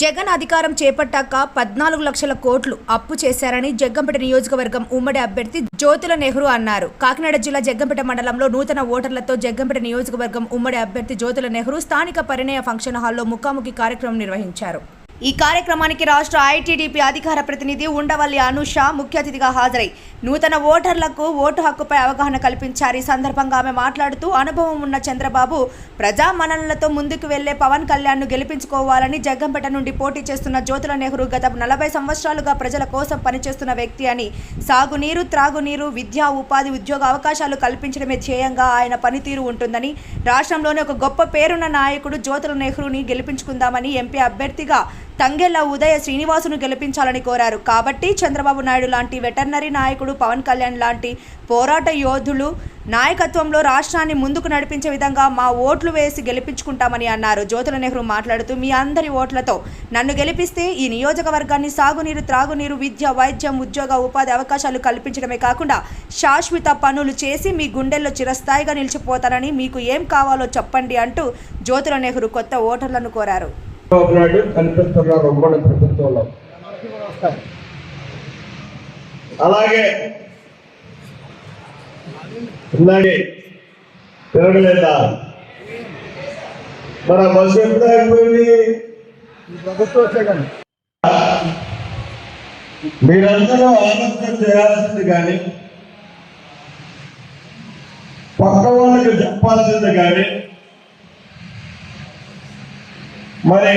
జగన్ అధికారం చేపట్టాక పద్నాలుగు లక్షల కోట్లు అప్పు చేశారని జగ్గంపేట నియోజకవర్గం ఉమ్మడి అభ్యర్థి జ్యోతుల నెహ్రూ అన్నారు. కాకినాడ జిల్లా జగ్గంపేట మండలంలో నూతన ఓటర్లతో జగ్గంపేట నియోజకవర్గం ఉమ్మడి అభ్యర్థి జ్యోతుల నెహ్రూ స్థానిక పరిణయ ఫంక్షన్ హాల్లో ముఖాముఖి కార్యక్రమం నిర్వహించారు. ఈ కార్యక్రమానికి రాష్ట్ర ఐటీడీపీ అధికార ప్రతినిధి ఉండవల్లి అనుష ముఖ్య అతిథిగా హాజరై నూతన ఓటర్లకు ఓటు హక్కుపై అవగాహన కల్పించారు. ఈ సందర్భంగా ఆమె మాట్లాడుతూ అనుభవం ఉన్న చంద్రబాబు ప్రజామనలతో ముందుకు వెళ్ళే పవన్ కళ్యాణ్ను గెలిపించుకోవాలని జగ్గంపేట నుండి పోటీ చేస్తున్న జ్యోతుల నెహ్రూ గత నలభై సంవత్సరాలుగా ప్రజల కోసం పనిచేస్తున్న వ్యక్తి అని సాగునీరు త్రాగునీరు విద్యా ఉపాధి ఉద్యోగ అవకాశాలు కల్పించడమే ధ్యేయంగా ఆయన పనితీరు ఉంటుందని రాష్ట్రంలోనే ఒక గొప్ప పేరున్న నాయకుడు జ్యోతుల నెహ్రూని గెలిపించుకుందామని ఎంపీ అభ్యర్థిగా తంగెళ్ళ ఉదయ శ్రీనివాసును గెలిపించాలని కోరారు. కాబట్టి చంద్రబాబు నాయుడు లాంటి వెటర్నరీ నాయకుడు పవన్ కళ్యాణ్ లాంటి పోరాట యోధులు నాయకత్వంలో రాష్ట్రాన్ని ముందుకు నడిపించే విధంగా మా ఓట్లు వేసి గెలిపించుకుంటామని అన్నారు. జ్యోతుల నెహ్రూ మాట్లాడుతూ మీ అందరి ఓట్లతో నన్ను గెలిపిస్తే ఈ నియోజకవర్గాన్ని సాగునీరు త్రాగునీరు విద్య వైద్యం ఉద్యోగ ఉపాధి అవకాశాలు కల్పించడమే కాకుండా శాశ్వత పనులు చేసి మీ గుండెల్లో చిరస్థాయిగా నిలిచిపోతానని మీకు ఏం కావాలో చెప్పండి అంటూ జ్యోతుల నెహ్రూ కొత్త ఓటర్లను కోరారు. చంద్రబాబు నాయుడు కనిపిస్తున్నారు ఉమ్మడి ప్రభుత్వంలో. అలాగే ఇందాకే తిరగలేదా? మన బస్సు ఎప్పుడు అయిపోయింది ప్రభుత్వం వచ్చే మీరందరూ ఆలోచన చేయాల్సింది కానీ పక్క వాళ్ళకి చెప్పాల్సింది కానీ మరి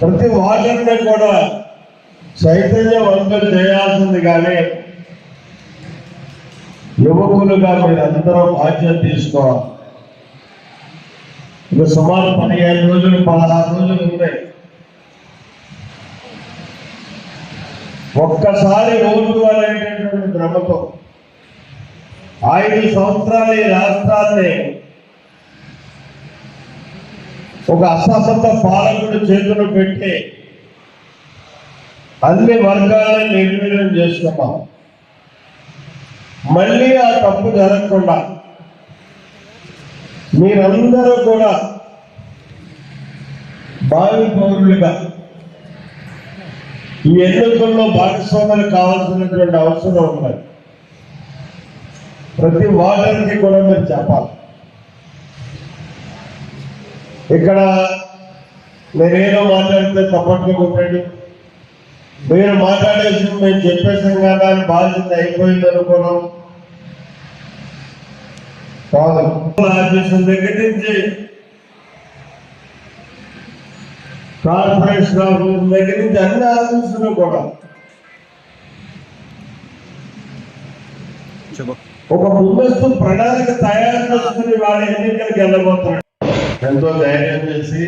ప్రతి వాటర్ని కూడా చైతన్యవంతం చేయాల్సింది కానీ యువకులుగా మీరందరూ బాధ్యత తీసుకోవాలి. ఇక సుమారు పదిహేను రోజులు పదహారు రోజులు ఉంటాయి. ఒక్కసారి ఓటు అనేటటువంటి భ్రమతో ఐదు సంవత్సరాలు ఈ రాష్ట్రాన్ని ఒక అసంత పాలకుడు చేతులు పెట్టి అన్ని వర్గాలను నిర్వీర్యం చేసుకున్నాం. మళ్ళీ ఆ తప్పు జరగకుండా మీరందరూ కూడా భావి పౌరులుగా ఈ ఎన్నికల్లో భాగస్వాములు కావాల్సినటువంటి అవసరం ఉన్నది. ప్రతి వార్డర్కి కూడా మీరు చెప్పాలి. ఇక్కడ నేనేదో మాట్లాడితే తప్పట్లు కొట్టాడు. మీరు మాట్లాడేసి మేము చెప్పేసాం కదా అని బాధ్యత అయిపోయింది అనుకున్నాం కాదు. ఆఫీసుల దగ్గర నుంచి కార్పొరేషన్ ఆఫీసుల దగ్గర నుంచి అన్ని ఆఫీసులు కూడా ఒక ముందస్తు ప్రణాళిక తయారు చేసుకుని వాళ్ళ ఎన్నికలకు వెళ్ళబోతున్నాడు. ఎంతో ధైర్యం చేసి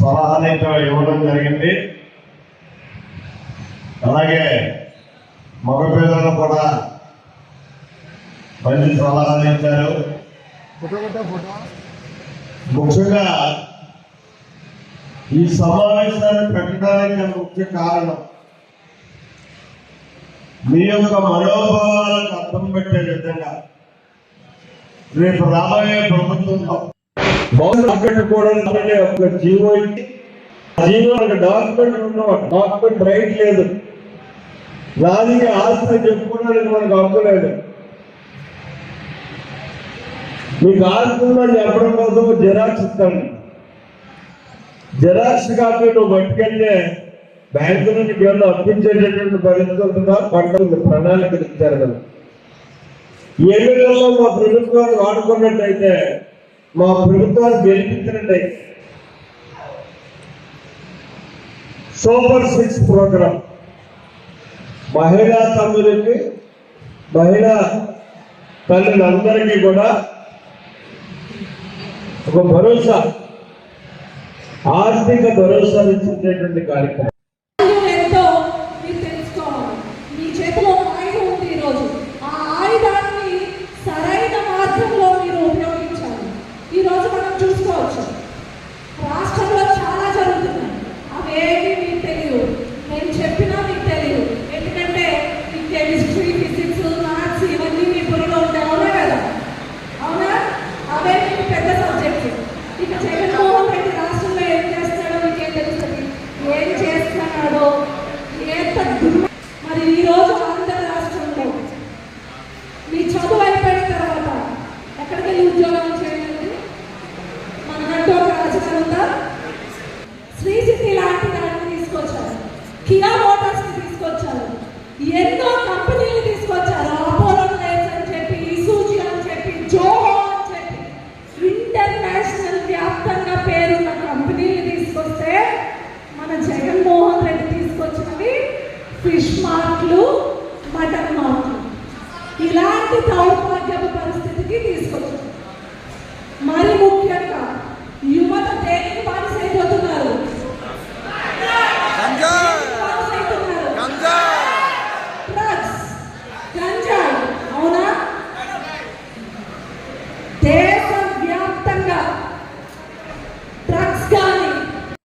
సలహాలైతే ఇవ్వడం జరిగింది. అలాగే మగపిల్లలు కూడా మంచి సలహాలు ఇచ్చారు. ముఖ్యంగా ఈ సమావేశాన్ని పెట్టడానికి ముఖ్య కారణం. మీ యొక్క మనోభావాలకు అర్థం పెట్టే విధంగా రేపు రాబోయే ప్రభుత్వంలో డాక్యుమెంట్ కూడా ఒక జీవో ఇచ్చి, జీవో డాక్యుమెంట్ ఉన్నవాడు డాక్యుమెంట్ రైట్ లేదు. రాజకీయ ఆస్తి చెప్పుకోవడానికి మనకు హక్కు మీకు ఆస్తి ఉందని చెప్పడం కోసం జిరాక్స్ ఇస్తాను. జిరాక్స్ కాపీ నువ్వు పట్టుకెళ్తే బ్యాంకు నుండి కేవలం అప్పించేటటువంటి పరిస్థితులు ఉంటుందా పంటలు ప్రణాళికలు ఇచ్చారు కదా. ఎన్నికల్లో మా ప్రభుత్వాన్ని వాడుకున్నట్టయితే మా ప్రభుత్వాన్ని గెలిపించినట్టయితే సూపర్ సిక్స్ ప్రోగ్రామ్ మహిళా తమ్ములకి మహిళా తల్లులందరికీ కూడా ఒక భరోసా ఆర్థిక భరోసా ఇచ్చేటటువంటి కార్యక్రమం. తర్వాత శ్రీ సిటీ లాంటి దాన్ని తీసుకొచ్చారు. కియా మోటార్స్ తీసుకొచ్చారు. ఎన్నో కంపెనీలు తీసుకొచ్చారు. అపోలో లైన్స్ అని చెప్పి ఇసూజీ అని చెప్పి జోహో అని చెప్పి. ఇంటర్నేషనల్ వ్యాప్తంగా పేరున్న కంపెనీలు తీసుకొస్తే మన జగన్మోహన్ రెడ్డి తీసుకొచ్చినవి ఫిష్ మార్ట్లు మటన్ మార్ట్లు. ఇలాంటి దౌర్భాగ్యపు పరిస్థితి